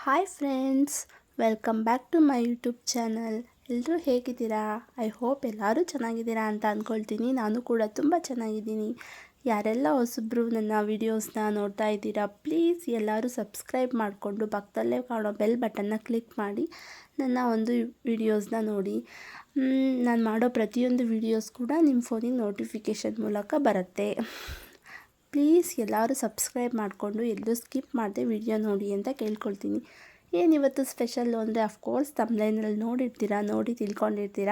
Hi friends, welcome back to my YouTube channel. ಎಲ್ಲರೂ ಹೇಗಿದ್ದೀರಾ? I hope ಎಲ್ಲರೂ ಚೆನ್ನಾಗಿದ್ದೀರಾ ಅಂತ ಅಂದ್ಕೊಳ್ತೀನಿ. ನಾನು ಕೂಡ ತುಂಬ ಚೆನ್ನಾಗಿದ್ದೀನಿ. ಯಾರೆಲ್ಲ ಹೊಸಬ್ರು ನನ್ನ ವೀಡಿಯೋಸ್ನ ನೋಡ್ತಾ ಇದ್ದೀರಾ, ಪ್ಲೀಸ್ ಎಲ್ಲರೂ ಸಬ್ಸ್ಕ್ರೈಬ್ ಮಾಡಿಕೊಂಡು ಪಕ್ಕದಲ್ಲೇ ಕಾಣೋ ಬೆಲ್ ಬಟನ್ನ ಕ್ಲಿಕ್ ಮಾಡಿ ನನ್ನ ಒಂದು ವಿಡಿಯೋಸ್ನ ನೋಡಿ. ನಾನು ಮಾಡೋ ಪ್ರತಿಯೊಂದು ವಿಡಿಯೋಸ್ ಕೂಡ ನಿಮ್ಮ ಫೋನಿಗೆ ನೋಟಿಫಿಕೇಷನ್ ಮೂಲಕ ಬರುತ್ತೆ. ಪ್ಲೀಸ್ ಎಲ್ಲರೂ ಸಬ್ಸ್ಕ್ರೈಬ್ ಮಾಡಿಕೊಂಡು ಎಲ್ಲೂ ಸ್ಕಿಪ್ ಮಾಡದೆ ವಿಡಿಯೋ ನೋಡಿ ಅಂತ ಕೇಳ್ಕೊಳ್ತೀನಿ. ಏನಿವತ್ತು ಸ್ಪೆಷಲ್ಲು ಅಂದರೆ ಅಫ್ಕೋರ್ಸ್ ತಮ್ಲೈನಲ್ಲಿ ನೋಡಿರ್ತೀರ, ನೋಡಿ ತಿಳ್ಕೊಂಡಿರ್ತೀರ.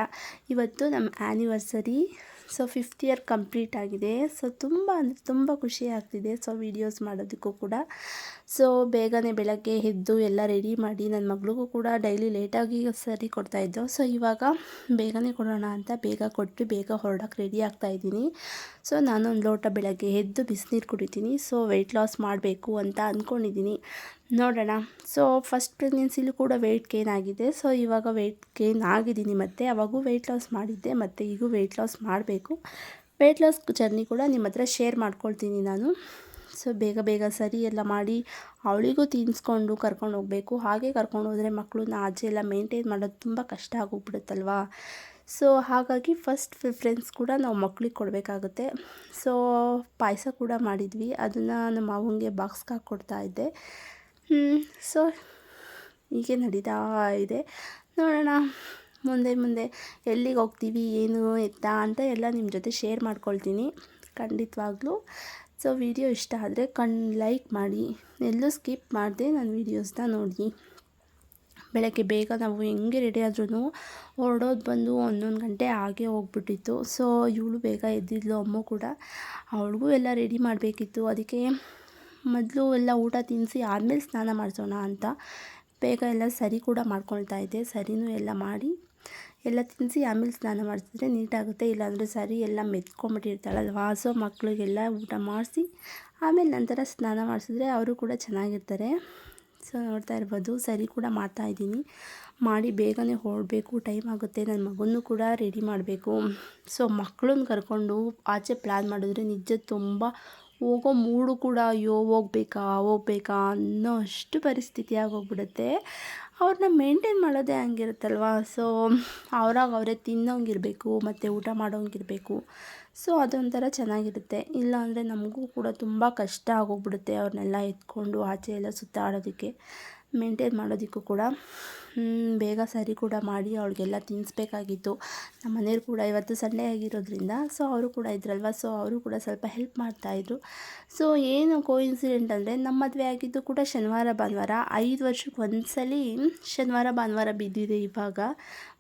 ಇವತ್ತು ನಮ್ಮ anniversary so fifth year complete ಆಗಿದೆ. ಸೊ ತುಂಬ ಅಂದರೆ ತುಂಬ ಖುಷಿ ಆಗ್ತಿದೆ. ಸೊ ವೀಡಿಯೋಸ್ ಮಾಡೋದಕ್ಕೂ ಕೂಡ. ಸೊ ಬೇಗನೆ ಬೆಳಗ್ಗೆ ಎದ್ದು ಎಲ್ಲ ರೆಡಿ ಮಾಡಿ ನನ್ನ ಮಗಳಿಗೂ ಕೂಡ ಡೈಲಿ ಲೇಟಾಗಿ ಸರಿ ಕೊಡ್ತಾಯಿದ್ದು ಸೊ ಇವಾಗ ಬೇಗನೆ ಕೊಡೋಣ ಅಂತ ಬೇಗ ಕೊಟ್ಟು ಬೇಗ ಹೊರಡೋಕ್ಕೆ ರೆಡಿ ಆಗ್ತಾಯಿದ್ದೀನಿ ಸೊ ನಾನೊಂದು ಲೋಟ ಬೆಳಗ್ಗೆ ಎದ್ದು ಬಿಸಿನೀರು ಕುಡಿತೀನಿ. ಸೊ ವೆಯ್ಟ್ ಲಾಸ್ ಮಾಡಬೇಕು ಅಂತ ಅಂದ್ಕೊಂಡಿದ್ದೀನಿ ನೋಡೋಣ. ಸೊ ಫಸ್ಟ್ ಪ್ರೆಗ್ನೆನ್ಸಿಲೂ ಕೂಡ ವೆಯ್ಟ್ ಗೇನ್ ಆಗಿದೆ. ಸೊ ಇವಾಗ ವೆಯ್ಟ್ ಗೇನ್ ಆಗಿದ್ದೀನಿ ಮತ್ತೆ ಅವಾಗೂ ವೆಯ್ಟ್ ಲಾಸ್ ಮಾಡಿದ್ದೆ, ಮತ್ತು ಈಗೂ ವೆಯ್ಟ್ ಲಾಸ್ ಮಾಡಬೇಕು. ವೆಯ್ಟ್ ಲಾಸ್ ಜರ್ನಿ ಕೂಡ ನಿಮ್ಮ ಹತ್ರ ಶೇರ್ ಮಾಡ್ಕೊಳ್ತೀನಿ ನಾನು. ಸೊ ಬೇಗ ಬೇಗ ಸರಿ ಎಲ್ಲ ಮಾಡಿ, ಅವಳಿಗೂ ತಿನ್ನಿಸ್ಕೊಂಡು ಕರ್ಕೊಂಡು ಹೋಗಬೇಕು. ಹಾಗೆ ಕರ್ಕೊಂಡು ಹೋದರೆ ಮಕ್ಕಳನ್ನ ಆಚೆ ಎಲ್ಲ ಮೇಂಟೈನ್ ಮಾಡೋದು ತುಂಬ ಕಷ್ಟ ಆಗೋಗ್ಬಿಡುತ್ತಲ್ವಾ? ಸೊ ಹಾಗಾಗಿ ಫಸ್ಟ್ ಪ್ರಿಫ್ರೆನ್ಸ್ ಕೂಡ ನಾವು ಮಕ್ಕಳಿಗೆ ಕೊಡಬೇಕಾಗುತ್ತೆ. ಸೊ ಪಾಯಸ ಕೂಡ ಮಾಡಿದ್ವಿ. ಅದನ್ನು ನಮ್ಮ ಮಾವಂಗೆ ಬಾಕ್ಸ್ಗೆ ಹಾಕ್ಕೊಡ್ತಾ ಇದ್ದೆ. ಸೊ ಹೀಗೆ ನಡೀತಾ ಇದೆ ನೋಡೋಣ. ಮುಂದೆ ಮುಂದೆ ಎಲ್ಲಿಗೆ ಹೋಗ್ತೀವಿ ಏನು, ಎತ್ತ ಅಂತ ಎಲ್ಲ ನಿಮ್ಮ ಜೊತೆ ಶೇರ್ ಮಾಡ್ಕೊಳ್ತೀನಿ, ಖಂಡಿತವಾಗ್ಲೂ. ಸೊ ವಿಡಿಯೋ ಇಷ್ಟ ಆದರೆ ಕಣ್ ಲೈಕ್ ಮಾಡಿ. ಎಲ್ಲೂ ಸ್ಕಿಪ್ ಮಾಡಿದೆ ನನ್ನ ವೀಡಿಯೋಸ್ನ ನೋಡಿ. ಬೆಳಗ್ಗೆ ಬೇಗ ನಾವು ಹೆಂಗೆ ರೆಡಿ ಆದ್ರೂ ಹೊರಡೋದು ಬಂದು ಒಂದೊಂದು ಗಂಟೆ ಹಾಗೆ ಹೋಗ್ಬಿಟ್ಟಿತ್ತು. ಸೊ ಇವಳು ಬೇಗ ಎದ್ದಿದ್ಲು, ಅಮ್ಮ ಕೂಡ. ಅವಳಿಗೂ ಎಲ್ಲ ರೆಡಿ ಮಾಡಬೇಕಿತ್ತು. ಅದಕ್ಕೆ ಮೊದಲು ಎಲ್ಲ ಊಟ ತಿನ್ನಿಸಿ ಆದಮೇಲೆ ಸ್ನಾನ ಮಾಡಿಸೋಣ ಅಂತ ಬೇಗ ಎಲ್ಲ ಸರಿ ಕೂಡ ಮಾಡ್ಕೊಳ್ತಾ ಇದ್ದೆ. ಸರಿನೂ ಎಲ್ಲ ಮಾಡಿ ಎಲ್ಲ ತಿನ್ನಿಸಿ ಆಮೇಲೆ ಸ್ನಾನ ಮಾಡಿಸಿದ್ರೆ ನೀಟಾಗುತ್ತೆ. ಇಲ್ಲಾಂದರೆ ಸರಿ ಎಲ್ಲ ಮೆತ್ಕೊಂಬಿಟ್ಟಿರ್ತಾಳಲ್ವಾ ಸೊ ಮಕ್ಕಳಿಗೆಲ್ಲ ಊಟ ಮಾಡಿಸಿ ಆಮೇಲೆ ನಂತರ ಸ್ನಾನ ಮಾಡಿಸಿದ್ರೆ ಅವರು ಕೂಡ ಚೆನ್ನಾಗಿರ್ತಾರೆ. ಸೊ, ನೋಡ್ತಾ ಇರ್ಬೋದು. ಸರಿ ಕೂಡ ಮಾಡ್ತಾ ಇದ್ದೀನಿ. ಮಾಡಿ ಬೇಗನೆ ಹೊರಡಬೇಕು. ಟೈಮ್ ಆಗುತ್ತೆ. ನನ್ನ ಮಗನೂ ಕೂಡ ರೆಡಿ ಮಾಡಬೇಕು. ಸೊ, ಮಕ್ಕಳನ್ನ ಕರ್ಕೊಂಡು ಆಚೆ ಪ್ಲ್ಯಾನ್ ಮಾಡಿದ್ರೆ ನಿಜ ತುಂಬ ಹೋಗೋ ಮೂಡು ಕೂಡ ಅಯ್ಯೋ ಹೋಗ್ಬೇಕಾ ಹೋಗ್ಬೇಕಾ ಅನ್ನೋ ಅಷ್ಟು ಪರಿಸ್ಥಿತಿ ಆಗೋಗ್ಬಿಡುತ್ತೆ. ಅವ್ರನ್ನ ಮೇಂಟೈನ್ ಮಾಡೋದೇ ಹಂಗಿರುತ್ತಲ್ವ? ಸೊ ಅವ್ರಾಗ ಅವರೇ ತಿನ್ನೋಂಗಿರಬೇಕು, ಮತ್ತು ಊಟ ಮಾಡೋಂಗಿರಬೇಕು. ಸೊ ಅದೊಂಥರ ಚೆನ್ನಾಗಿರುತ್ತೆ. ಇಲ್ಲಾಂದರೆ ನಮಗೂ ಕೂಡ ತುಂಬ ಕಷ್ಟ ಆಗೋಗ್ಬಿಡುತ್ತೆ ಅವ್ರನ್ನೆಲ್ಲ ಎತ್ಕೊಂಡು ಆಚೆ ಎಲ್ಲ ಸುತ್ತಾಡೋದಕ್ಕೆ. ಮೇಂಟೈನ್ ಮಾಡೋದಕ್ಕೂ ಕೂಡ. ಬೇಗ ಸರಿ ಕೂಡ ಮಾಡಿ ಅವಳಿಗೆಲ್ಲ ತಿನ್ನಿಸ್ಬೇಕಾಗಿತ್ತು ನಮ್ಮ ಮನೆಯವ್ರು ಕೂಡ ಇವತ್ತು ಸಂಡೇ ಆಗಿರೋದ್ರಿಂದ ಸೊ ಅವರು ಕೂಡ ಇದ್ರಲ್ವ ಸೊ ಅವರು ಕೂಡ ಸ್ವಲ್ಪ ಹೆಲ್ಪ್ ಮಾಡ್ತಾಯಿದ್ರು ಸೊ ಏನು ಕೋಇನ್ಸಿಡೆಂಟ್ ಅಂದರೆ ನಮ್ಮ ಮದುವೆ ಆಗಿದ್ದು ಕೂಡ ಶನಿವಾರ, ಭಾನುವಾರ. ಐದು ವರ್ಷಕ್ಕೆ ಒಂದ್ಸಲಿ ಶನಿವಾರ, ಭಾನುವಾರ ಬಿದ್ದಿದೆ ಇವಾಗ.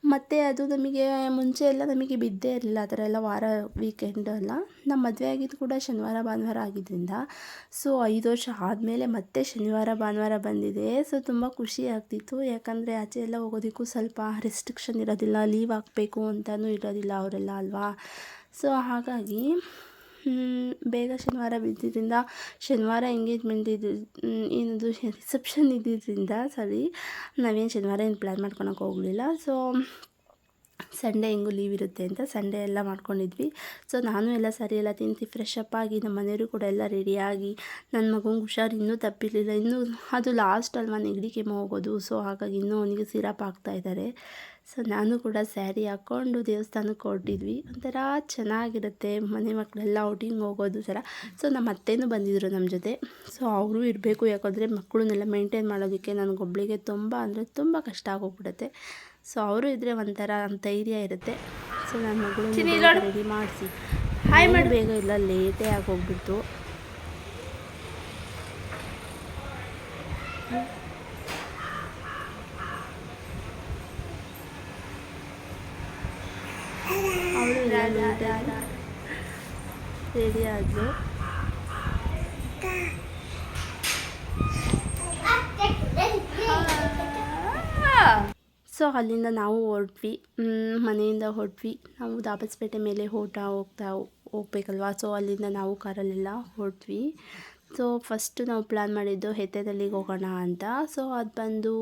ಮತ್ತು ಅದು ನಮಗೆ ಮುಂಚೆ ಎಲ್ಲ ನಮಗೆ ಬಿದ್ದೇ ಇರಲಿಲ್ಲ, ಆ ಥರ ಎಲ್ಲ ವಾರ ವೀಕೆಂಡ್ ಎಲ್ಲ. ನಮ್ಮ ಮದುವೆ ಆಗಿದ್ದು ಕೂಡ ಶನಿವಾರ, ಭಾನುವಾರ ಆಗಿದ್ದರಿಂದ. ಸೊ ಐದು ವರ್ಷ ಆದಮೇಲೆ ಮತ್ತೆ ಶನಿವಾರ, ಭಾನುವಾರ ಬಂದಿದೆ. ಸೊ ತುಂಬ ಖುಷಿ ಆಗ್ತಿತ್ತು. ಯಾಕಂದರೆ ಆಚೆ ಎಲ್ಲ ಹೋಗೋದಕ್ಕೂ ಸ್ವಲ್ಪ ರೆಸ್ಟ್ರಿಕ್ಷನ್ ಇರೋದಿಲ್ಲ ಲೀವ್ ಹಾಕಬೇಕು ಅಂತಲೂ ಇರೋದಿಲ್ಲ ಅವರೆಲ್ಲ ಅಲ್ವಾ? ಸೊ ಹಾಗಾಗಿ ಬೇಗ ಶನಿವಾರ ಬಿದ್ದಿದ್ದರಿಂದ, ಶನಿವಾರ ಎಂಗೇಜ್ಮೆಂಟ್ ಇದ್ದು ಏನದು ರಿಸೆಪ್ಷನ್ ಇದ್ದಿದ್ದರಿಂದ ಸರಿ, ನಾವೇನು ಶನಿವಾರ ಏನು ಪ್ಲ್ಯಾನ್ ಮಾಡ್ಕೊಳಕ್ಕೆ ಹೋಗಲಿಲ್ಲ. ಸೊ ಸಂಡೇ ಹೆಂಗೂ ಲೀವ್ ಇರುತ್ತೆ ಅಂತ ಸಂಡೇ ಎಲ್ಲ ಮಾಡ್ಕೊಂಡಿದ್ವಿ. ಸೊ ನಾನು ಎಲ್ಲ ಸರಿ ಎಲ್ಲ ತಿಂತಿ ಫ್ರೆಶ್ ಅಪ್ ಆಗಿ ನಮ್ಮ ಮನೆಯವರು ಕೂಡ ಎಲ್ಲ ರೆಡಿಯಾಗಿ ನನ್ನ ಮಗಂಗೆ ಹುಷಾರು ಇನ್ನೂ ತಪ್ಪಿರಲಿಲ್ಲ. ಇನ್ನೂ ಅದು ಲಾಸ್ಟ್ ಅಲ್ವಾ ನೆಗಡಿ ಕೆಮ್ಮು ಹೋಗೋದು. ಸೊ ಹಾಗಾಗಿ ಇನ್ನೂ ಅವನಿಗೆ ಸಿರಪ್ ಇದ್ದಾರೆ. ಸೊ ನಾನು ಕೂಡ ಸ್ಯಾರಿ ಹಾಕ್ಕೊಂಡು ದೇವಸ್ಥಾನಕ್ಕೆ ಹೊರಟಿದ್ವಿ. ಒಂಥರ ಚೆನ್ನಾಗಿರುತ್ತೆ. ಮನೆ ಮಕ್ಕಳೆಲ್ಲ ಔಟಿಂಗ್ ಹೋಗೋದು ಥರ ಸೊ ನಮ್ಮ ಅತ್ತೆನೂ ಬಂದಿದ್ದರು ನಮ್ಮ ಜೊತೆ. ಸೊ ಅವರು ಇರಬೇಕು ಯಾಕಂದರೆ ಮಕ್ಕಳನ್ನೆಲ್ಲ ಮೇಂಟೈನ್ ಮಾಡೋದಕ್ಕೆ ನನಗೊಬ್ಬಳಿಗೆ ತುಂಬ ಅಂದರೆ ತುಂಬ ಕಷ್ಟ ಆಗೋಗ್ಬಿಡುತ್ತೆ. ಸೊ ಅವರು ಇದ್ದರೆ ಒಂಥರ ಧೈರ್ಯ ಇರುತ್ತೆ. ಸೊ ನನ್ನ ಮಗಳು ರೆಡಿ ಮಾಡಿಸಿ. ಹಾಯ್ ಮಾಡಿ ಬೇಗ ಇಲ್ಲ ಲೇಟೇ ಆಗಿ ಅವಳು ರೆಡಿ ಆದಳು ಸೊ, ಅಲ್ಲಿಂದ ನಾವು ಹೊರಟ್ವಿ. ಮನೆಯಿಂದ ಹೊರಟ್ವಿ. ನಾವು ದಾಬಸ್ಪೇಟೆ ಮೇಲೆ ಹೋಟ ಹೋಗ್ತಾ ಹೋಗ್ಬೇಕಲ್ವಾ? ಸೊ, ಅಲ್ಲಿಂದ ನಾವು ಕಾರಲ್ಲೆಲ್ಲ ಹೊರಟ್ವಿ. ಸೊ ಫಸ್ಟು ನಾವು ಪ್ಲ್ಯಾನ್ ಮಾಡಿದ್ದು ಹೆತ್ತದಲ್ಲಿಗೆ ಹೋಗೋಣ ಅಂತ. ಸೊ ಅದು ಬಂದು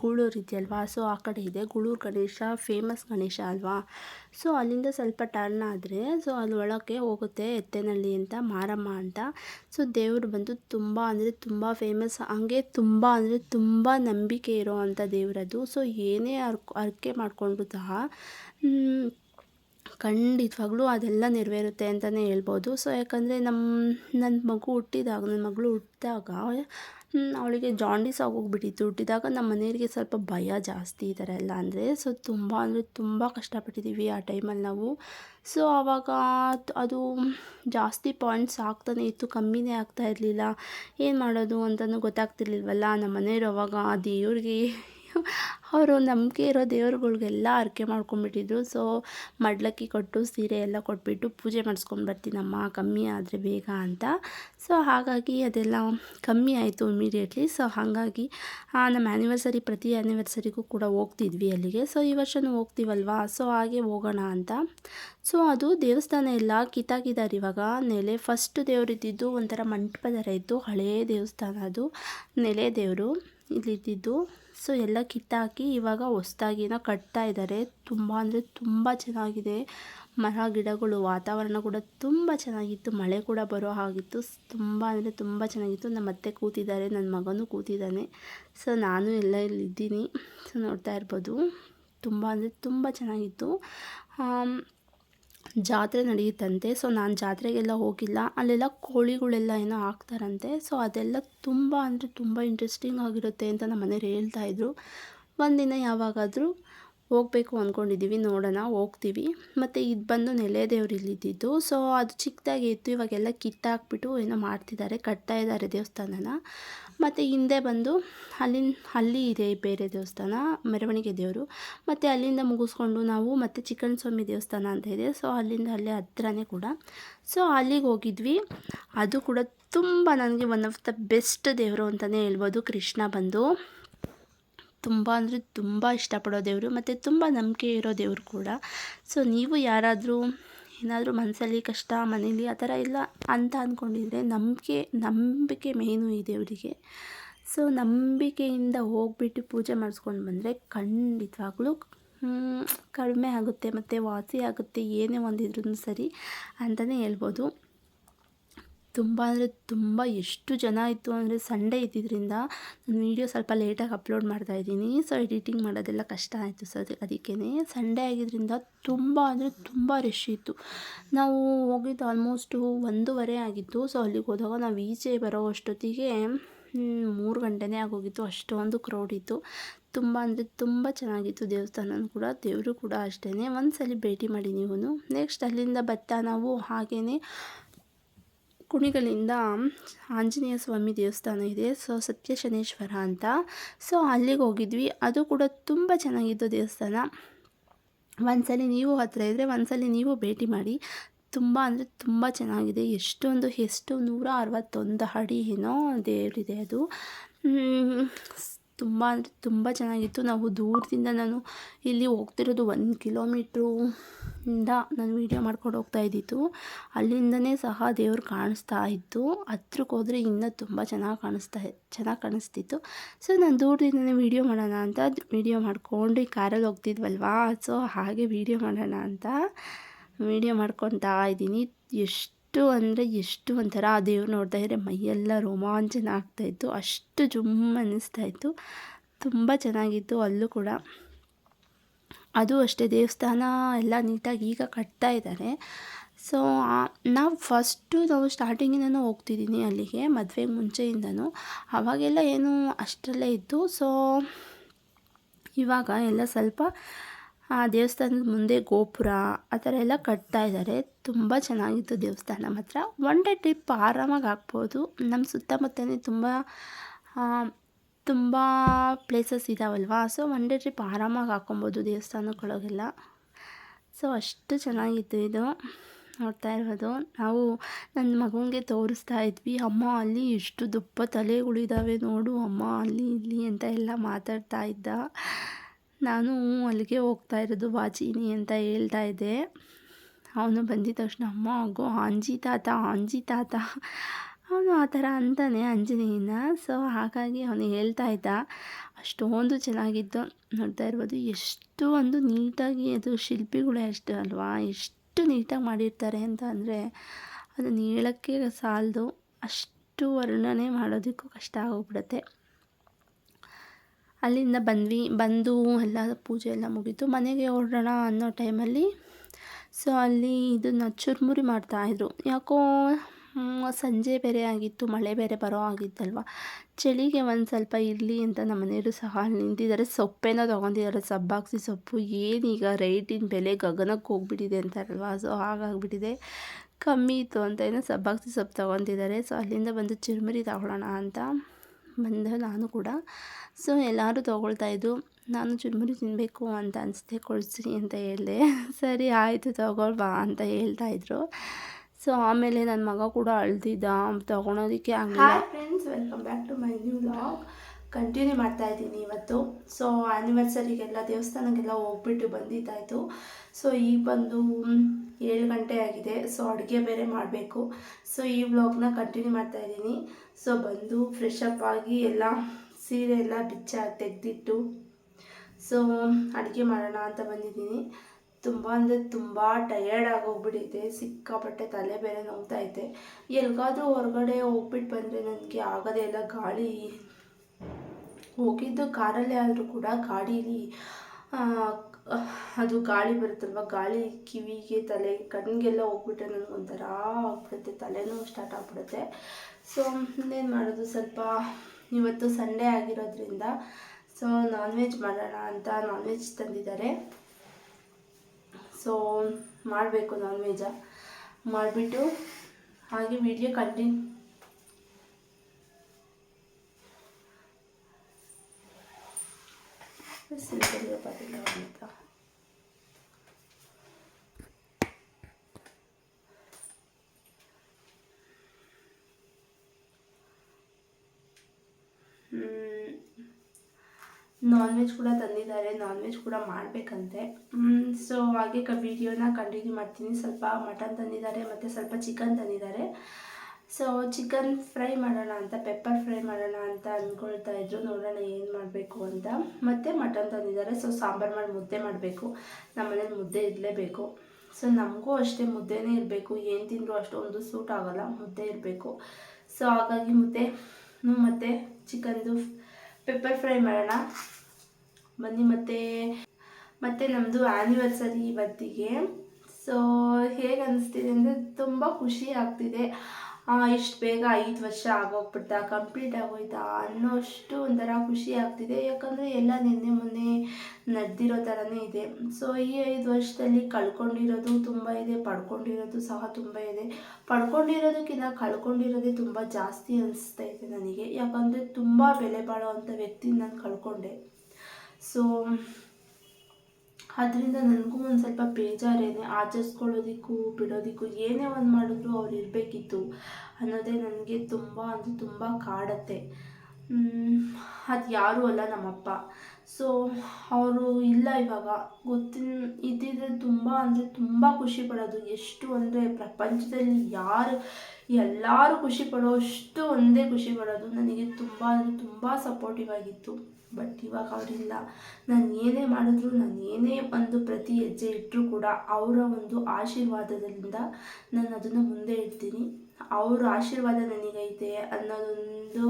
ಗೂಳೂರು ಇದೆಯಲ್ವಾ? ಸೊ ಆ ಕಡೆ ಇದೆ. ಗೂಳೂರು ಗಣೇಶ ಫೇಮಸ್ ಗಣೇಶ ಅಲ್ವಾ? ಸೊ ಅಲ್ಲಿಂದ ಸ್ವಲ್ಪ ಟರ್ನ್ ಆದರೆ ಸೊ ಅಲ್ಲಿ ಒಳಗೆ ಹೋಗುತ್ತೆ ಎತ್ತೇನಹಳ್ಳಿ ಅಂತ, ಮಾರಮ್ಮ ಅಂತ. ಸೊ ದೇವರು ಬಂದು ತುಂಬ ಅಂದರೆ ತುಂಬ ಫೇಮಸ್ ಹಂಗೆ ತುಂಬ ಅಂದರೆ ತುಂಬ ನಂಬಿಕೆ ಇರೋ ಅಂಥ ದೇವರದು ಸೊ ಏನೇ ಅರ್ಕ್, ಅರ್ಕೆ ಮಾಡಿಕೊಂಡ್ರು ಸಹ ಖಂಡಿತವಾಗ್ಲೂ ಅದೆಲ್ಲ ನೆರವೇರುತ್ತೆ ಅಂತಲೇ ಹೇಳ್ಬೋದು. ಸೊ ಯಾಕಂದರೆ ನಮ್ಮ ನನ್ನ ಮಗು ಹುಟ್ಟಿದಾಗ ನನ್ನ ಮಗಳು ಹುಟ್ಟಿದಾಗ ಅವಳಿಗೆ ಜಾಂಡೀಸ್ ಆಗೋಗ್ಬಿಟ್ಟಿತ್ತು. ಹುಟ್ಟಿದಾಗ ನಮ್ಮ ಮನೆಯವರಿಗೆ ಸ್ವಲ್ಪ ಭಯ ಜಾಸ್ತಿ ಈ ಥರ ಎಲ್ಲ ಅಂದರೆ ಸೊ ತುಂಬ ಅಂದರೆ ತುಂಬ ಕಷ್ಟಪಟ್ಟಿದ್ದೀವಿ ಆ ಟೈಮಲ್ಲಿ ನಾವು. ಸೊ ಆವಾಗ ಅದು ಜಾಸ್ತಿ ಪಾಯಿಂಟ್ಸ್ ಆಗ್ತಾನೆ ಇತ್ತು, ಕಮ್ಮಿನೇ ಆಗ್ತಾ ಇರಲಿಲ್ಲ. ಏನು ಮಾಡೋದು ಅಂತಲೂ ಗೊತ್ತಾಗ್ತಿರ್ಲಿಲ್ವಲ್ಲ ನಮ್ಮ ಮನೆಯವರು ಅವಾಗ ದೇವ್ರಿಗೆ ಅವರು ನಂಬಿಕೆ ಇರೋ ದೇವ್ರುಗಳ್ಗೆಲ್ಲ ಹರಕೆ ಮಾಡ್ಕೊಂಡ್ಬಿಟ್ಟಿದ್ರು ಸೊ ಮಡ್ಲಕ್ಕಿ ಕೊಟ್ಟು, ಸೀರೆ ಎಲ್ಲ ಕೊಟ್ಬಿಟ್ಟು ಪೂಜೆ ಮಾಡಿಸ್ಕೊಂಡು ಬರ್ತೀನಮ್ಮ, ಕಮ್ಮಿ ಆದರೆ ಬೇಗ ಅಂತ. ಸೊ ಹಾಗಾಗಿ ಅದೆಲ್ಲ ಕಮ್ಮಿ ಆಯಿತು ಇಮಿಡಿಯೇಟ್ಲಿ ಸೊ ಹಾಗಾಗಿ ನಮ್ಮ ಆ್ಯನಿವರ್ಸರಿ ಪ್ರತಿ ಆ್ಯನಿವರ್ಸರಿಗೂ ಕೂಡ ಹೋಗ್ತಿದ್ವಿ ಅಲ್ಲಿಗೆ. ಸೊ ಈ ವರ್ಷವೂ ಹೋಗ್ತೀವಲ್ವಾ? ಸೊ ಹಾಗೆ ಹೋಗೋಣ ಅಂತ. ಸೊ ಅದು ದೇವಸ್ಥಾನ ಎಲ್ಲ ಕಿತ್ತಾಕಿದ್ದಾರೆ ಇವಾಗ. ನೆಲೆ ಫಸ್ಟ್ ದೇವರಿದ್ದಿದ್ದು ಒಂಥರ ಮಂಟಪ ಥರ ಇತ್ತು. ಹಳೆಯ ದೇವಸ್ಥಾನ ಅದು. ನೆಲೆ ದೇವರು ಇಲ್ಲಿದ್ದಿದ್ದು. ಸೊ ಎಲ್ಲ ಕಿತ್ತಾಕಿ ಇವಾಗ ಹೊಸ್ದಾಗಿನ ಕಟ್ತಾ ಇದ್ದಾರೆ. ತುಂಬ ಅಂದರೆ ತುಂಬ ಚೆನ್ನಾಗಿದೆ. ಮರ, ಗಿಡಗಳು, ವಾತಾವರಣ ಕೂಡ ತುಂಬ ಚೆನ್ನಾಗಿತ್ತು. ಮಳೆ ಕೂಡ ಬರೋ ಹಾಗಿತ್ತು. ತುಂಬ ಅಂದರೆ ತುಂಬ ಚೆನ್ನಾಗಿತ್ತು. ನಮ್ಮ ಅತ್ತೆ ಕೂತಿದ್ದಾರೆ. ನನ್ನ ಮಗನೂ ಕೂತಿದ್ದಾನೆ. ಸೊ ನಾನು ಎಲ್ಲ ಇಲ್ಲಿದ್ದೀನಿ. ಸೊ ನೋಡ್ತಾ ಇರ್ಬೋದು. ತುಂಬ ಅಂದರೆ ತುಂಬ ಚೆನ್ನಾಗಿತ್ತು. ಜಾತ್ರೆ ನಡೆಯುತ್ತಂತೆ. ಸೊ ನಾನು ಜಾತ್ರೆಗೆಲ್ಲ ಹೋಗಿಲ್ಲ. ಅಲ್ಲೆಲ್ಲ ಕೋಳಿಗಳೆಲ್ಲ ಏನೋ ಹಾಕ್ತಾರಂತೆ. ಸೊ ಅದೆಲ್ಲ ತುಂಬ ಅಂದರೆ ತುಂಬ ಇಂಟ್ರೆಸ್ಟಿಂಗ್ ಆಗಿರುತ್ತೆ ಅಂತ ನಮ್ಮ ಮನೆಯವ್ರು ಹೇಳ್ತಾಯಿದ್ರು ಒಂದಿನ ಯಾವಾಗಾದರೂ ಹೋಗಬೇಕು ಅಂದ್ಕೊಂಡಿದ್ದೀವಿ ನೋಡೋಣ, ಹೋಗ್ತೀವಿ. ಮತ್ತು ಇದು ಬಂದು ನೆಲೆ ದೇವ್ರು ಇಲ್ಲಿದ್ದಿದ್ದು ಸೊ ಅದು ಚಿಕ್ಕದಾಗಿ ಇತ್ತು. ಇವಾಗೆಲ್ಲ ಕಿತ್ತಾಕ್ಬಿಟ್ಟು ಏನೋ ಮಾಡ್ತಿದ್ದಾರೆ. ಕಟ್ತಾ ಇದ್ದಾರೆ ದೇವಸ್ಥಾನನ. ಮತ್ತು ಹಿಂದೆ ಬಂದು ಅಲ್ಲಿನ, ಅಲ್ಲಿ ಇದೆ ಬೇರೆ ದೇವಸ್ಥಾನ, ಮೆರವಣಿಗೆ ದೇವರು. ಮತ್ತು ಅಲ್ಲಿಂದ ಮುಗಿಸ್ಕೊಂಡು ನಾವು ಮತ್ತು ಚಿಕ್ಕನ ಸ್ವಾಮಿ ದೇವಸ್ಥಾನ ಅಂತ ಇದೆ. ಸೊ ಅಲ್ಲಿಂದ ಅಲ್ಲಿ ಹತ್ರನೇ ಕೂಡ. ಸೊ ಅಲ್ಲಿಗೆ ಹೋಗಿದ್ವಿ. ಅದು ಕೂಡ ತುಂಬ ನನಗೆ ಒನ್ ಆಫ್ ದ ಬೆಸ್ಟ್ ದೇವರು ಅಂತಲೇ ಹೇಳ್ಬೋದು. ಕೃಷ್ಣ ಬಂದು ತುಂಬ ಅಂದರೆ ತುಂಬ ಇಷ್ಟಪಡೋ ದೇವರು. ಮತ್ತು ತುಂಬ ನಂಬಿಕೆ ಇರೋ ದೇವರು ಕೂಡ. ಸೊ ನೀವು ಯಾರಾದರೂ ಏನಾದರೂ ಮನಸ್ಸಲ್ಲಿ ಕಷ್ಟ, ಮನೇಲಿ ಆ ಥರ ಇಲ್ಲ ಅಂತ ಅಂದ್ಕೊಂಡಿದ್ರೆ ನಂಬಿಕೆ ನಂಬಿಕೆ ಮೇನು ಈ ದೇವರಿಗೆ. ಸೊ ನಂಬಿಕೆಯಿಂದ ಹೋಗ್ಬಿಟ್ಟು ಪೂಜೆ ಮಾಡಿಸ್ಕೊಂಡು ಬಂದರೆ ಖಂಡಿತವಾಗ್ಲೂ ಕಡಿಮೆ ಆಗುತ್ತೆ, ಮತ್ತು ವಾಸಿ ಆಗುತ್ತೆ, ಏನೇ ಒಂದಿದ್ರೂ ಸರಿ ಅಂತಲೇ ಹೇಳ್ಬೋದು. ತುಂಬ ಅಂದರೆ ತುಂಬ ಎಷ್ಟು ಜನ ಇತ್ತು ಅಂದರೆ ಸಂಡೇ ಇದ್ದಿದ್ದರಿಂದ ನಾನು ವೀಡಿಯೋ ಸ್ವಲ್ಪ ಲೇಟಾಗಿ ಅಪ್ಲೋಡ್ ಮಾಡ್ತಾ ಇದ್ದೀನಿ. ಸೊ ಎಡಿಟಿಂಗ್ ಮಾಡೋದೆಲ್ಲ ಕಷ್ಟ ಆಯಿತು ಸೊ ಅದಕ್ಕೇ ಸಂಡೇ ಆಗಿದ್ದರಿಂದ ತುಂಬ ಅಂದರೆ ತುಂಬ ರಶ್ ಇತ್ತು. ನಾವು ಹೋಗಿದ್ದು ಆಲ್ಮೋಸ್ಟು ಒಂದೂವರೆ ಆಗಿತ್ತು. ಸೊ ಅಲ್ಲಿಗೆ ಹೋದಾಗ ನಾವು ಈಚೆ ಬರೋ ಅಷ್ಟೊತ್ತಿಗೆ ಮೂರು ಗಂಟೆನೇ ಆಗೋಗಿತ್ತು. ಅಷ್ಟೊಂದು ಕ್ರೌಡ್ ಇತ್ತು. ತುಂಬ ಅಂದರೆ ತುಂಬ ಚೆನ್ನಾಗಿತ್ತು ದೇವಸ್ಥಾನ ಕೂಡ, ದೇವರು ಕೂಡ ಅಷ್ಟೇ ಒಂದು ಸಲ ಭೇಟಿ ಮಾಡಿ ನೀವು ನೆಕ್ಸ್ಟ್ ಅಲ್ಲಿಂದ ಬತ್ತ ನಾವು ಹಾಗೇ ಕುಣಿಗಲಿಂದ ಆಂಜನೇಯ ಸ್ವಾಮಿ ದೇವಸ್ಥಾನ ಇದೆ. ಸೊ ಸತ್ಯ ಶನೇಶ್ವರ ಅಂತ. ಸೊ, ಅಲ್ಲಿಗೆ ಹೋಗಿದ್ವಿ. ಅದು ಕೂಡ ತುಂಬ ಚೆನ್ನಾಗಿತ್ತು ದೇವಸ್ಥಾನ. ಒಂದ್ಸಲ ನೀವು ಹತ್ತಿರ ಇದ್ದರೆ ಒಂದ್ಸಲ ನೀವು ಭೇಟಿ ಮಾಡಿ. ತುಂಬ ಅಂದರೆ ತುಂಬ ಚೆನ್ನಾಗಿದೆ. ಎಷ್ಟೊಂದು, ಎಷ್ಟು ನೂರ ಅರವತ್ತೊಂದು ಅಡಿ ಏನೋ ದೇವರಿದೆ ಅದು. ತುಂಬ ಅಂದರೆ ತುಂಬ ಚೆನ್ನಾಗಿತ್ತು. ನಾವು ದೂರದಿಂದ ನಾನು ಇಲ್ಲಿ ಹೋಗ್ತಿರೋದು ಒಂದು ಕಿಲೋಮೀಟ್ರು ಇಂದ ನಾನು ವೀಡಿಯೋ ಮಾಡ್ಕೊಂಡು ಹೋಗ್ತಾ ಇದ್ದಿತ್ತು ಅಲ್ಲಿಂದನೇ ಸಹ ದೇವರು ಕಾಣಿಸ್ತಾ ಇತ್ತು ಹತ್ರಕ್ಕೆ ಹೋದರೆ ಇನ್ನೂ ತುಂಬ ಚೆನ್ನಾಗಿ ಕಾಣಿಸ್ತಾ ಚೆನ್ನಾಗಿ ಕಾಣಿಸ್ತಿತ್ತು. ಸೊ ನಾನು ದೂರದಿಂದನೇ ವೀಡಿಯೋ ಮಾಡೋಣ ಅಂತ ವೀಡಿಯೋ ಮಾಡ್ಕೊಂಡು ಈ ಕಾರಲ್ಲಿ ಹೋಗ್ತಿದ್ವಲ್ವಾ? ಸೊ ಹಾಗೆ ವೀಡಿಯೋ ಮಾಡೋಣ ಅಂತ ವೀಡಿಯೋ ಮಾಡ್ಕೊತಾ ಇದ್ದೀನಿ. ಎಷ್ಟು ಎಷ್ಟು ಅಂದರೆ ಎಷ್ಟು ಒಂಥರ ಆ ದೇವ್ರು ನೋಡ್ತಾ ಇದ್ದರೆ ಮೈಯೆಲ್ಲ ರೋಮಾಂಚನ ಆಗ್ತಾಯಿತ್ತು ಅಷ್ಟು ಜುಮ್ ಅನ್ನಿಸ್ತಾಯಿತ್ತು ತುಂಬ ಚೆನ್ನಾಗಿತ್ತು ಅಲ್ಲೂ ಕೂಡ. ಅದು ಅಷ್ಟೇ, ದೇವಸ್ಥಾನ ಎಲ್ಲ ನೀಟಾಗಿ ಈಗ ಕಟ್ತಾ ಇದ್ದಾರೆ ಸೊ ನಾವು ಫಸ್ಟು ನಾವು ಸ್ಟಾರ್ಟಿಂಗಿಂದನೂ ಹೋಗ್ತಿದ್ದೀನಿ ಅಲ್ಲಿಗೆ ಮದುವೆಗೆ ಮುಂಚೆಯಿಂದನೂ. ಅವಾಗೆಲ್ಲ ಏನು ಅಷ್ಟರಲ್ಲೇ ಇತ್ತು. ಸೊ ಇವಾಗ ಎಲ್ಲ ಸ್ವಲ್ಪ ಆ ದೇವಸ್ಥಾನದ ಮುಂದೆ ಗೋಪುರ, ಆ ಥರ ಎಲ್ಲ ಕಟ್ತಾ ಇದ್ದಾರೆ. ತುಂಬ ಚೆನ್ನಾಗಿತ್ತು ದೇವಸ್ಥಾನ ಮಾತ್ರ. ಒನ್ ಡೇ ಟ್ರಿಪ್ ಆರಾಮಾಗಿ ಹಾಕ್ಬೋದು ನಮ್ಮ ಸುತ್ತಮುತ್ತಲೇ ತುಂಬ ತುಂಬ ಪ್ಲೇಸಸ್ ಇದ್ದಾವಲ್ವಾ ಸೊ ಒನ್ ಡೇ ಟ್ರಿಪ್ ಆರಾಮಾಗಿ ಹಾಕ್ಕೊಬೋದು ದೇವಸ್ಥಾನಕ್ಕೊಳಗೆಲ್ಲ. ಸೊ ಅಷ್ಟು ಚೆನ್ನಾಗಿತ್ತು ಇದು. ನೋಡ್ತಾ ಇರೋದು. ನಾವು ನನ್ನ ಮಗನಿಗೆ ತೋರಿಸ್ತಾ ಇದ್ವಿ. ಅಮ್ಮ, ಅಲ್ಲಿ ಎಷ್ಟು ದುಪ್ಪ ತಲೆಗಳಿದ್ದಾವೆ ನೋಡು. ಅಮ್ಮ, ಅಲ್ಲಿ, ಇಲ್ಲಿ ಅಂತ ಎಲ್ಲ ಮಾತಾಡ್ತಾ ಇದ್ದ. ನಾನು ಅಲ್ಲಿಗೆ ಹೋಗ್ತಾ ಇರೋದು ವಾಚಿನಿ ಅಂತ ಹೇಳ್ತಾ ಇದ್ದೆ. ಅವನು ಬಂದಿದ್ದ ತಕ್ಷಣ, ಅಮ್ಮ ಆಗೋ ಅಂಜಿ ತಾತ ಅಂಜಿ ತಾತ. ಅವನು ಆ ಥರ ಅಂತಾನೆ ಆಂಜನೇಯನ. ಸೊ, ಹಾಗಾಗಿ ಅವನು ಹೇಳ್ತಾ ಇದ್ದ, ಅಷ್ಟೊಂದು ಚೆನ್ನಾಗಿತ್ತು ನೋಡ್ತಾ ಇರ್ಬೋದು. ಎಷ್ಟು ಒಂದು ನೀಟಾಗಿ ಅದು ಶಿಲ್ಪಿಗಳೇ ಅಷ್ಟು ಅಲ್ವಾ? ಎಷ್ಟು ನೀಟಾಗಿ ಮಾಡಿರ್ತಾರೆ ಅಂತ ಅಂದರೆ ಅದನ್ನು ಹೇಳೋಕ್ಕೆ ಸಾಲದು. ಅಷ್ಟು ವರ್ಣನೆ ಮಾಡೋದಕ್ಕೂ ಕಷ್ಟ ಆಗೋಗ್ಬಿಡುತ್ತೆ. ಅಲ್ಲಿಂದ ಬಂದ್ವಿ, ಬಂದು ಎಲ್ಲ ಪೂಜೆ ಎಲ್ಲ ಮುಗೀತು. ಮನೆಗೆ ಹೊರಡೋಣ ಅನ್ನೋ ಟೈಮಲ್ಲಿ ಸೊ ಅಲ್ಲಿ ಇದನ್ನು ಚುರುಮುರಿ ಮಾಡ್ತಾಯಿದ್ರು ಯಾಕೋ ಸಂಜೆ ಬೇರೆ ಆಗಿತ್ತು, ಮಳೆ ಬೇರೆ ಬರೋ ಆಗಿತ್ತಲ್ವ ಚಳಿಗೆ ಒಂದು ಸ್ವಲ್ಪ ಇರಲಿ ಅಂತ ನಮ್ಮ ಮನೆಯವರು ಸಹ ಅಲ್ಲಿ ನಿಂತಿದ್ದಾರೆ. ಸೊಪ್ಪೇನೋ ತೊಗೊಂಡಿದ್ದಾರೆ ಸಬ್ಬಾಕ್ಸಿ ಸೊಪ್ಪು. ಏನೀಗ ರೇಟಿನ ಬೆಲೆ ಗಗನಕ್ಕೆ ಹೋಗ್ಬಿಟ್ಟಿದೆ ಅಂತಾರಲ್ವ. ಸೊ ಹಾಗಾಗ್ಬಿಟ್ಟಿದೆ. ಕಮ್ಮಿ ಇತ್ತು ಅಂತ ಏನೋ ಸಬ್ಬಾಕ್ಸಿ ಸೊಪ್ಪು ತೊಗೊತಿದ್ದಾರೆ ಸೊ ಅಲ್ಲಿಂದ ಬಂದು ಚುರುಮುರಿ ತಗೊಳ್ಳೋಣ ಅಂತ ಬಂದೆ ನಾನು ಕೂಡ. ಸೊ ಎಲ್ಲರೂ ತೊಗೊಳ್ತಾಯಿದ್ರು ನಾನು ಚುರುಮುರಿ ತಿನ್ನಬೇಕು ಅಂತ ಅನಿಸುತ್ತೆ, ಕೊಡಿಸ್ರಿ ಅಂತ ಹೇಳಿದೆ. ಸರಿ, ಆಯಿತು ತೊಗೊಳ್ಬಾ ಅಂತ ಹೇಳ್ತಾಯಿದ್ರು ಸೊ ಆಮೇಲೆ ನನ್ನ ಮಗ ಕೂಡ ಅಳ್ದಿದ್ದ. ತೊಗೊಳೋದಕ್ಕೆ ಆಗಲಿಲ್ಲ. Friends welcome back to my new vlog continue ಮಾಡ್ತಾ ಇದ್ದೀನಿ ಇವತ್ತು. ಸೊ ಆ್ಯನಿವರ್ಸರಿಗೆಲ್ಲ ದೇವಸ್ಥಾನಕ್ಕೆಲ್ಲ ಹೋಗ್ಬಿಟ್ಟು ಬಂದಿದ್ದಾಯಿತು. ಸೊ ಈಗ ಬಂದು ಏಳು ಗಂಟೆ ಆಗಿದೆ. ಸೊ ಅಡುಗೆ ಬೇರೆ ಮಾಡಬೇಕು. ಸೊ ಈ ವ್ಲಾಗ್ನ ಕಂಟಿನ್ಯೂ ಮಾಡ್ತಾ ಇದ್ದೀನಿ. ಸೊ ಬಂದು ಫ್ರೆಶ್ ಅಪ್ ಆಗಿ ಎಲ್ಲ ಸೀರೆ ಎಲ್ಲ ಬಿಚ್ಚ, ತೆಗೆದಿಟ್ಟು ಸೊ ಅಡುಗೆ ಮಾಡೋಣ ಅಂತ ಬಂದಿದ್ದೀನಿ. ತುಂಬ ಅಂದರೆ ತುಂಬ ಟಯರ್ಡ್ ಆಗೋಗ್ಬಿಟ್ಟಿದೆ ಸಿಕ್ಕಾಪಟ್ಟೆ ತಲೆ ಬೇರೆ ನೋವ್ತಾ ಇದೆ ಎಲ್ಲಿಗಾದ್ರೂ ಹೊರಗಡೆ ಹೋಗ್ಬಿಟ್ಟು ಬಂದರೆ ನನಗೆ ಆಗೋದೇ ಇಲ್ಲ. ಗಾಳಿ ಹೋಗಿದ್ದು ಕಾರಲ್ಲೇ ಆದರೂ ಕೂಡ ಗಾಡೀಲಿ ಅದು ಗಾಳಿ ಬರುತ್ತಲ್ವ? ಗಾಳಿ ಕಿವಿಗೆ, ತಲೆ ಕಣ್ಣಿಗೆಲ್ಲ ಹೋಗ್ಬಿಟ್ಟೆ ನನಗೆ ಒಂಥರ ಆಗ್ಬಿಡುತ್ತೆ. ತಲೆನೂ ಸ್ಟಾರ್ಟ್ ಆಗ್ಬಿಡುತ್ತೆ. ಸೊ ಇನ್ನೇನು ಮಾಡೋದು? ಸ್ವಲ್ಪ ಇವತ್ತು ಸಂಡೇ ಆಗಿರೋದ್ರಿಂದ ಸೊ ನಾನ್ ವೆಜ್ ಮಾಡೋಣ ಅಂತ ನಾನ್ ವೆಜ್ ತಂದಿದ್ದಾರೆ. ಸೊ ಮಾಡಬೇಕು ನಾನ್ ವೆಜ್ಜ ಮಾಡಿಬಿಟ್ಟು, ಹಾಗೆ ವಿಡಿಯೋ ಕಂಟಿನ್ಯೂ ಸಿಂಪಲ್ ಬರಲಿಲ್ಲ ಅಂತ ನಾನ್ ವೆಜ್ ಕೂಡ ತಂದಿದ್ದಾರೆ ನಾನ್ ವೆಜ್ ಕೂಡ ಮಾಡಬೇಕಂತೆ. ಸೊ ಹಾಗೆ ಕ ವಿಡಿಯೋನ ಕಂಟಿನ್ಯೂ ಮಾಡ್ತೀನಿ. ಸ್ವಲ್ಪ ಮಟನ್ ತಂದಿದ್ದಾರೆ, ಮತ್ತು ಸ್ವಲ್ಪ ಚಿಕನ್ ತಂದಿದ್ದಾರೆ. ಸೊ ಚಿಕನ್ ಫ್ರೈ ಮಾಡೋಣ ಅಂತ ಪೆಪ್ಪರ್ ಫ್ರೈ ಮಾಡೋಣ ಅಂತ ಅಂದ್ಕೊಳ್ತಾ ಇದ್ರು. ನೋಡೋಣ ಏನು ಮಾಡಬೇಕು ಅಂತ. ಮತ್ತು ಮಟನ್ ತಂದಿದ್ದಾರೆ ಸೊ ಸಾಂಬಾರು ಮಾಡಿ ಮುದ್ದೆ ಮಾಡಬೇಕು. ನಮ್ಮ ಮನೇಲಿ ಮುದ್ದೆ ಇರಲೇಬೇಕು. ಸೊ ನಮಗೂ ಅಷ್ಟೇ ಮುದ್ದೆನೇ ಇರಬೇಕು. ಏನು ತಿಂದರೂ ಅಷ್ಟೊಂದು ಸೂಟ್ ಆಗೋಲ್ಲ, ಮುದ್ದೆ ಇರಬೇಕು. ಸೊ ಹಾಗಾಗಿ ಮುದ್ದೆ, ಮತ್ತು ಚಿಕನ್ದು ಪೆಪ್ಪರ್ ಫ್ರೈ ಮಾಡೋಣ. ಬನ್ನಿ ಮತ್ತೆ, ಮತ್ತು ನಮ್ಮದು ಆ್ಯನಿವರ್ಸರಿ ಇವತ್ತಿಗೆ. ಸೊ ಹೇಗೆ ಅನಿಸ್ತಿದೆ ಅಂದರೆ ತುಂಬ ಖುಷಿ ಆಗ್ತಿದೆ. ಇಷ್ಟು ಬೇಗ ಐದು ವರ್ಷ ಆಗೋಗ್ಬಿಡ್ತಾ ಕಂಪ್ಲೀಟ್ ಆಗೋಯ್ತಾ ಅನ್ನೋಷ್ಟು ಒಂಥರ ಖುಷಿ ಆಗ್ತಿದೆ. ಯಾಕಂದರೆ ಎಲ್ಲ ನಿನ್ನೆ ಮೊನ್ನೆ ನಡೆದಿರೋ ಥರನೇ ಇದೆ. ಸೊ ಈ ಐದು ವರ್ಷದಲ್ಲಿ ಕಳ್ಕೊಂಡಿರೋದು ತುಂಬ ಇದೆ, ಪಡ್ಕೊಂಡಿರೋದು ಸಹ ತುಂಬ ಇದೆ. ಪಡ್ಕೊಂಡಿರೋದಕ್ಕಿಂತ ಕಳ್ಕೊಂಡಿರೋದೇ ತುಂಬ ಜಾಸ್ತಿ ಅನಿಸ್ತಾ ಇದೆ ನನಗೆ. ಯಾಕಂದರೆ ತುಂಬ ಬೆಲೆ ಬಾಳೋ ಅಂಥ ವ್ಯಕ್ತಿ ನಾನು ಕಳ್ಕೊಂಡೆ. ಸೊ ಅದರಿಂದ ನನಗೂ ಒಂದು ಸ್ವಲ್ಪ ಬೇಜಾರೇನೆ. ಆಚರಿಸ್ಕೊಳ್ಳೋದಿಕ್ಕೂ, ಬಿಡೋದಿಕ್ಕೂ, ಏನೇ ಒಂದು ಮಾಡಿದ್ರು ಅವ್ರು ಇರಬೇಕಿತ್ತು ಅನ್ನೋದೇ ನನಗೆ ತುಂಬ ಅಂದರೆ ತುಂಬ ಕಾಡತ್ತೆ. ಅದು ಯಾರೂ ಅಲ್ಲ ನಮ್ಮಪ್ಪ. ಸೊ ಅವರು ಇಲ್ಲ ಇವಾಗ. ಗೊತ್ತಿನ, ಇದ್ದಿದ್ರೆ ತುಂಬ ಅಂದರೆ ತುಂಬ ಖುಷಿ ಪಡೋದು. ಎಷ್ಟು ಅಂದರೆ ಪ್ರಪಂಚದಲ್ಲಿ ಯಾರು, ಎಲ್ಲರೂ ಖುಷಿ ಪಡೋಷ್ಟು ಒಂದೇ ಖುಷಿ ಪಡೋದು. ನನಗೆ ತುಂಬ ಅಂದರೆ ತುಂಬ ಸಪೋರ್ಟಿವ್ ಆಗಿತ್ತು. ಬಟ್ ಇವಾಗ ಅವರಿಲ್ಲ. ನಾನು ಏನೇ ಮಾಡಿದ್ರು, ನಾನು ಏನೇ ಒಂದು ಪ್ರತಿ ಹೆಜ್ಜೆ ಇಟ್ಟರೂ ಕೂಡ ಅವರ ಒಂದು ಆಶೀರ್ವಾದದಿಂದ ನಾನು ಅದನ್ನು ಮುಂದೆ ಇಡ್ತೀನಿ. ಅವ್ರ ಆಶೀರ್ವಾದ ನನಗೈತೆ ಅನ್ನೋದೊಂದು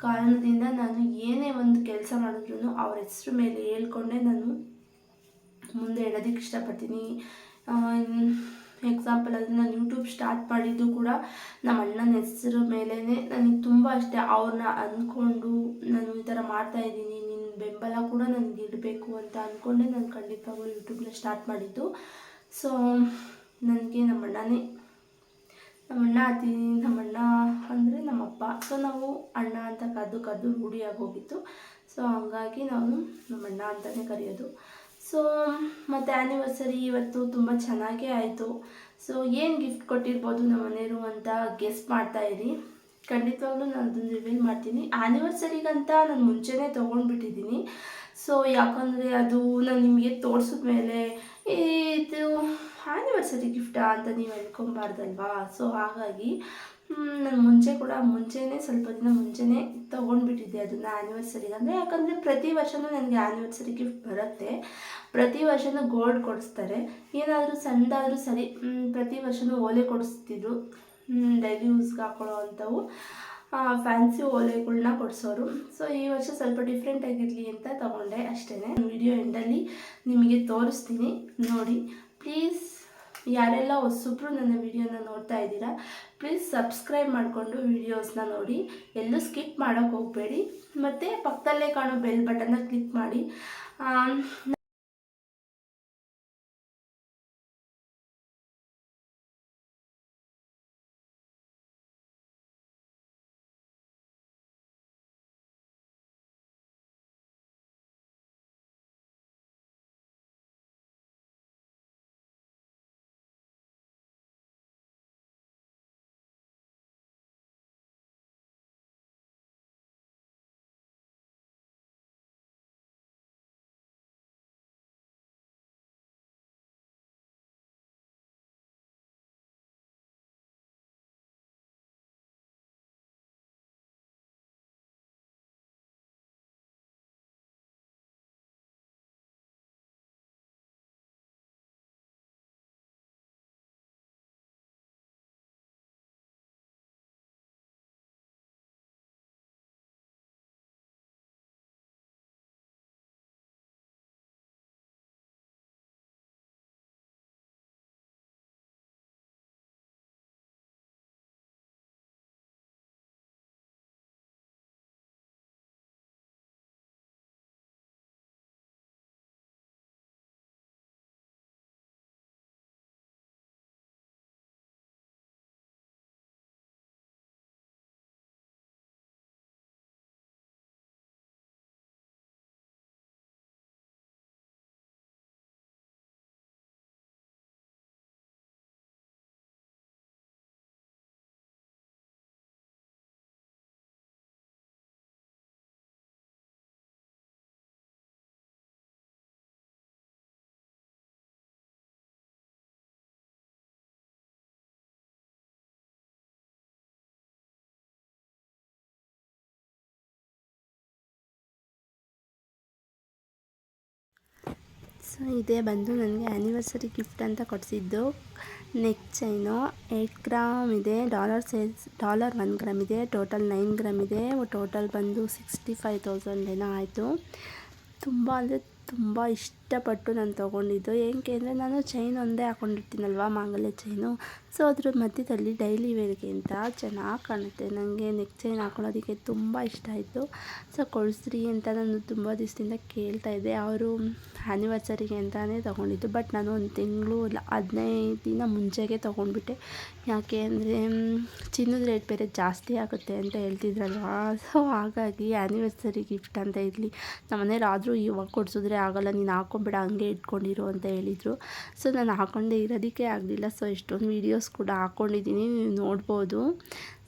ಕಾರಣದಿಂದ ನಾನು ಏನೇ ಒಂದು ಕೆಲಸ ಮಾಡಿದ್ರು ಅವ್ರ ಹೆಸರು ಮೇಲೆ ಹೇಳ್ಕೊಂಡೇ ನಾನು ಮುಂದೆ ಇಡೋದಕ್ಕೆ ಇಷ್ಟಪಡ್ತೀನಿ. ಎಕ್ಸಾಂಪಲ್ ಅದು ನಾನು ಯೂಟ್ಯೂಬ್ ಸ್ಟಾರ್ಟ್ ಮಾಡಿದ್ದು ಕೂಡ ನಮ್ಮ ಅಣ್ಣನ ಹೆಸರು ಮೇಲೇ ನನಗೆ ತುಂಬ ಇಷ್ಟ ಅವ್ರನ್ನ ಅಂದ್ಕೊಂಡು ನಾನು ಈ ಥರ ಮಾಡ್ತಾಯಿದ್ದೀನಿ ನಿನ್ನ ಬೆಂಬಲ ಕೂಡ ನನಗೆ ಇಡಬೇಕು ಅಂತ ಅಂದ್ಕೊಂಡೆ ನಾನು ಖಂಡಿತವಾಗ್ಲೂ ಯೂಟ್ಯೂಬ್ನ ಸ್ಟಾರ್ಟ್ ಮಾಡಿದ್ದು. ಸೊ ನನಗೆ ನಮ್ಮ ಅಣ್ಣನೇ ನಮ್ಮ ಅಣ್ಣ ಅತಿ ನಮ್ಮಣ್ಣ ಅಂದರೆ ನಮ್ಮಪ್ಪ. ಸೊ ನಾವು ಅಣ್ಣ ಅಂತ ಕದ್ದು ಕದ್ದು ರೂಢಿಯಾಗಿ ಹೋಗಿತ್ತು. ಸೊ ಹಂಗಾಗಿ ನಾವು ನಮ್ಮ ಅಣ್ಣ ಅಂತಲೇ ಕರೆಯೋದು. ಸೊ ಮತ್ತು ಆ್ಯನಿವರ್ಸರಿ ಇವತ್ತು ತುಂಬ ಚೆನ್ನಾಗೇ ಆಯಿತು. ಸೊ ಏನು ಗಿಫ್ಟ್ ಕೊಟ್ಟಿರ್ಬೋದು ನಮ್ಮ ಮನೆಯವರು ಅಂತ ಗೆಸ್ ಮಾಡ್ತಾ ಇರಿ. ಖಂಡಿತವಾಗ್ಲೂ ನಾನು ಅದನ್ನು ರಿವೀಲ್ ಮಾಡ್ತೀನಿ. ಆ್ಯನಿವರ್ಸರಿಗಂತ ನಾನು ಮುಂಚೆನೇ ತೊಗೊಂಡ್ಬಿಟ್ಟಿದ್ದೀನಿ. ಸೊ ಯಾಕಂದರೆ ಅದು ನಾನು ನಿಮಗೆ ತೋರಿಸಿದ ಮೇಲೆ ಇದು ಆ್ಯನಿವರ್ಸರಿ ಗಿಫ್ಟಾ ಅಂತ ನೀವು ಹೇಳ್ಕೊಬಾರ್ದಲ್ವಾ? ಸೊ ಹಾಗಾಗಿ ನಾನು ಮುಂಚೆ ಕೂಡ ಮುಂಚೆನೇ ಸ್ವಲ್ಪ ದಿನ ಮುಂಚೆನೇ ತೊಗೊಂಡ್ಬಿಟ್ಟಿದ್ದೆ ಅದನ್ನು ಆ್ಯನಿವರ್ಸರಿಗೆ ಅಂದರೆ ಯಾಕಂದರೆ ಪ್ರತಿ ವರ್ಷವೂ ನನಗೆ ಆ್ಯನಿವರ್ಸರಿ ಗಿಫ್ಟ್ ಬರುತ್ತೆ. ಪ್ರತಿ ವರ್ಷವೂ ಗೋಲ್ಡ್ ಕೊಡಿಸ್ತಾರೆ. ಏನಾದರೂ ಸಣ್ಣದಾದರೂ ಸರಿ ಪ್ರತಿ ವರ್ಷವೂ ಓಲೆ ಕೊಡಿಸ್ತಿದ್ರು. ಡೈಲಿ ಯೂಸ್ಗೆ ಹಾಕೊಳ್ಳೋ ಅಂಥವು. ಫ್ಯಾನ್ಸಿ ಓಲೆಗಳನ್ನ ಕೊಡಿಸೋರು. ಸೊ ಈ ವರ್ಷ ಸ್ವಲ್ಪ ಡಿಫ್ರೆಂಟ್ ಆಗಿರಲಿ ಅಂತ ತಗೊಂಡೆ ಅಷ್ಟೇ ವಿಡಿಯೋ ಎಂಡಲ್ಲಿ ನಿಮಗೆ ತೋರಿಸ್ತೀನಿ. ನೋಡಿ ಪ್ಲೀಸ್ ಯಾರೆಲ್ಲ ಹೊಸಬ್ರು ನನ್ನ ವಿಡಿಯೋನ ನೋಡ್ತಾ ಇದ್ದೀರಾ ಪ್ಲೀಸ್ ಸಬ್ಸ್ಕ್ರೈಬ್ ಮಾಡಿಕೊಂಡು ವಿಡಿಯೋಸ್ನ ನೋಡಿ. ಎಲ್ಲೂ ಸ್ಕಿಪ್ ಮಾಡೋಕ್ಕೆ ಹೋಗಬೇಡಿ. ಮತ್ತು ಪಕ್ಕದಲ್ಲೇ ಕಾಣೋ ಬೆಲ್ ಬಟನ್ನ ಕ್ಲಿಕ್ ಮಾಡಿ. ಸೊ ಇದೇ. ಬಂದು ನನಗೆ ಆ್ಯನಿವರ್ಸರಿ ಗಿಫ್ಟ್ ಅಂತ ಕೊಡಿಸಿದ್ದು. ನೆಕ್ ಚೈನು ಏಯ್ಟ್ ಗ್ರಾಮ್ ಇದೆ. Dollar size dollar one gram ಇದೆ. ಟೋಟಲ್ ನೈನ್ ಗ್ರಾಮ್ ಇದೆ. ಟೋಟಲ್ ಬಂದು ಸಿಕ್ಸ್ಟಿ ಫೈವ್ ತೌಸಂಡ್ ಏನೋ ಆಯಿತು. ತುಂಬ ಅಂದರೆ ತುಂಬ ಇಷ್ಟಪಟ್ಟು ನಾನು ತೊಗೊಂಡಿದ್ದು. ಏನಕ್ಕೆ ಅಂದರೆ ನಾನು ಚೈನ್ ಒಂದೇ ಹಾಕ್ಕೊಂಡಿರ್ತೀನಲ್ವ ಮಾಂಗಲ್ಯ ಚೈನು ಸೊ ಅದ್ರ ಮಧ್ಯದಲ್ಲಿ ಡೈಲಿ ವೇರ್ಗೆ ಅಂತ ಚೆನ್ನಾಗಿ ಕಾಣುತ್ತೆ. ನನಗೆ ನೆಕ್ ಚೈನ್ ಹಾಕೊಳ್ಳೋದಕ್ಕೆ ತುಂಬ ಇಷ್ಟ ಆಯಿತು. ಸೊ ಕೊಡಿಸ್ರಿ ಅಂತ ನಾನು ತುಂಬ ದಿವಸದಿಂದ ಕೇಳ್ತಾ ಇದ್ದೆ. ಅವರು ಆ್ಯನಿವರ್ಸರಿಗೆ ಅಂತಲೇ ತೊಗೊಂಡಿದ್ದು. ಬಟ್ ನಾನು ಒಂದು ತಿಂಗಳು ಇಲ್ಲ, ಹದಿನೈದು ದಿನ ಮುಂಚೆಗೆ ತೊಗೊಂಡ್ಬಿಟ್ಟೆ. ಯಾಕೆ ಅಂದರೆ ಚಿನ್ನದ ರೇಟ್ ಬೇರೆ ಜಾಸ್ತಿ ಆಗುತ್ತೆ ಅಂತ ಹೇಳ್ತಿದ್ರಲ್ವಾ? ಸೊ ಹಾಗಾಗಿ ಆ್ಯನಿವರ್ಸರಿ ಗಿಫ್ಟ್ ಅಂತ ಇರಲಿ. ನಮ್ಮ ಮನೇಲಿ ಆದರೂ ಇವಾಗ ಕೊಡಿಸಿದ್ರೆ ಆಗೋಲ್ಲ. ನೀನು ಹಾಕೊಂಬೇಡ, ಹಂಗೆ ಇಟ್ಕೊಂಡಿರು ಅಂತ ಹೇಳಿದರು. ಸೊ, ನಾನು ಹಾಕೊಂಡೇ ಇರೋದಕ್ಕೆ ಆಗಲಿಲ್ಲ. ಸೊ, ಎಷ್ಟೊಂದು ವೀಡಿಯೋಸ್ ಕೂಡ ಹಾಕ್ಕೊಂಡಿದ್ದೀನಿ ನೀವು ನೋಡ್ಬೋದು.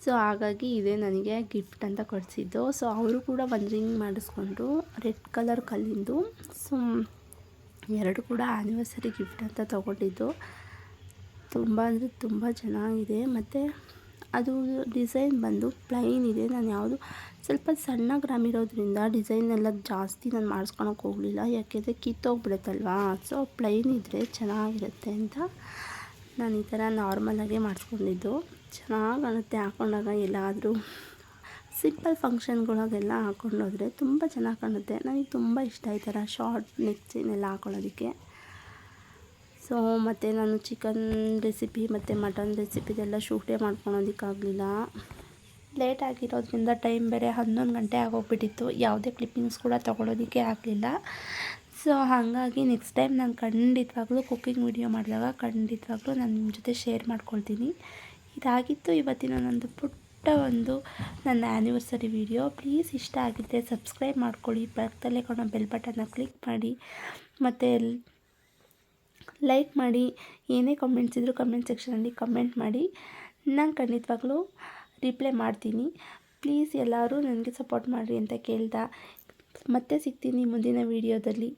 ಸೊ, ಹಾಗಾಗಿ ಇದೇ ನನಗೆ ಗಿಫ್ಟ್ ಅಂತ ಕೊಡಿಸಿದ್ದು. ಸೊ, ಅವರು ಕೂಡ ಒಂದು ರಿಂಗ್ ಮಾಡಿಸ್ಕೊಂಡ್ರು ರೆಡ್ ಕಲರ್ ಕಲ್ಲಿಂದು. ಸೊ, ಎರಡು ಕೂಡ ಆ್ಯನಿವರ್ಸರಿ ಗಿಫ್ಟ್ ಅಂತ ತೊಗೊಂಡಿದ್ದು. ತುಂಬ ಅಂದರೆ ತುಂಬ ಚೆನ್ನಾಗಿದೆ. ಮತ್ತು ಅದು ಡಿಸೈನ್ ಬಂದು ಪ್ಲೈನ್ ಇದೆ. ನಾನು ಯಾವುದು ಸ್ವಲ್ಪ ಸಣ್ಣ ಗ್ರಾಮ್ ಇರೋದ್ರಿಂದ ಡಿಸೈನ್ ಎಲ್ಲ ಜಾಸ್ತಿ ನಾನು ಮಾಡಿಸ್ಕೊಳಕ್ಕೆ ಹೋಗಲಿಲ್ಲ. ಯಾಕೆಂದರೆ ಕಿತ್ತೋಗ್ಬಿಡುತ್ತಲ್ವಾ? ಸೊ ಪ್ಲೈನ್ ಇದ್ದರೆ ಚೆನ್ನಾಗಿರುತ್ತೆ ಅಂತ ನಾನು ಈ ಥರ ನಾರ್ಮಲಾಗೆ ಮಾಡಿಸ್ಕೊಂಡಿದ್ದು. ಚೆನ್ನಾಗಿ ಕಾಣುತ್ತೆ ಹಾಕೊಂಡಾಗ ಎಲ್ಲಾದರೂ. ಸಿಂಪಲ್ ಫಂಕ್ಷನ್ಗಳಿಗೆಲ್ಲ ಹಾಕ್ಕೊಂಡೋದ್ರೆ ತುಂಬ ಚೆನ್ನಾಗಿ ಕಾಣುತ್ತೆ. ನನಗೆ ತುಂಬ ಇಷ್ಟ ಈ ಥರ ಶಾರ್ಟ್ ನೆಕ್ಸಿನೆಲ್ಲ ಹಾಕೊಳ್ಳೋದಕ್ಕೆ. ಸೊ ಮತ್ತು ನಾನು ಚಿಕನ್ ರೆಸಿಪಿ ಮತ್ತು ಮಟನ್ ರೆಸಿಪಿದೆಲ್ಲ ಶೂಟೇ ಮಾಡ್ಕೊಳೋದಕ್ಕಾಗಲಿಲ್ಲ. ಲೇಟ್ ಆಗಿರೋದ್ರಿಂದ ಟೈಮ್ ಬೇರೆ ಹನ್ನೊಂದು ಗಂಟೆ ಆಗೋಗ್ಬಿಟ್ಟಿತ್ತು. ಯಾವುದೇ ಕ್ಲಿಪ್ಪಿಂಗ್ಸ್ ಕೂಡ ತೊಗೊಳೋದಕ್ಕೆ ಆಗಲಿಲ್ಲ. ಸೊ ಹಾಗಾಗಿ ನೆಕ್ಸ್ಟ್ ಟೈಮ್ ನಾನು ಖಂಡಿತವಾಗ್ಲೂ ಕುಕ್ಕಿಂಗ್ ವಿಡಿಯೋ ಮಾಡಿದಾಗ ಖಂಡಿತವಾಗ್ಲೂ ನಾನು ನಿಮ್ಮ ಜೊತೆ ಶೇರ್ ಮಾಡ್ಕೊಳ್ತೀನಿ. ಇದಾಗಿತ್ತು ಇವತ್ತಿನ ನನ್ನದು ಪುಟ್ಟ ಒಂದು ನನ್ನ ಆ್ಯನಿವರ್ಸರಿ ವಿಡಿಯೋ ಪ್ಲೀಸ್ ಇಷ್ಟ ಆಗಿದ್ದರೆ ಸಬ್ಸ್ಕ್ರೈಬ್ ಮಾಡ್ಕೊಳ್ಳಿ. ಪಕ್ಕದಲ್ಲೇ ಕಾಣೋ ಬೆಲ್ ಬಟನ್ನ ಕ್ಲಿಕ್ ಮಾಡಿ. ಮತ್ತು ಲೈಕ್ ಮಾಡಿ, ಏನೇ ಕಮೆಂಟ್ಸ್ ಇದ್ದರೂ ಕಮೆಂಟ್ ಸೆಕ್ಷನಲ್ಲಿ ಕಮೆಂಟ್ ಮಾಡಿ. ನಾನು ಖಂಡಿತವಾಗ್ಲೂ ರಿಪ್ಲೈ ಮಾಡ್ತೀನಿ. ಪ್ಲೀಸ್ ಎಲ್ಲರೂ ನನಗೆ ಸಪೋರ್ಟ್ ಮಾಡಿರಿ ಅಂತ ಕೇಳ್ತಾ. ಮತ್ತೆ ಸಿಗ್ತೀನಿ ಮುಂದಿನ ವೀಡಿಯೋದಲ್ಲಿ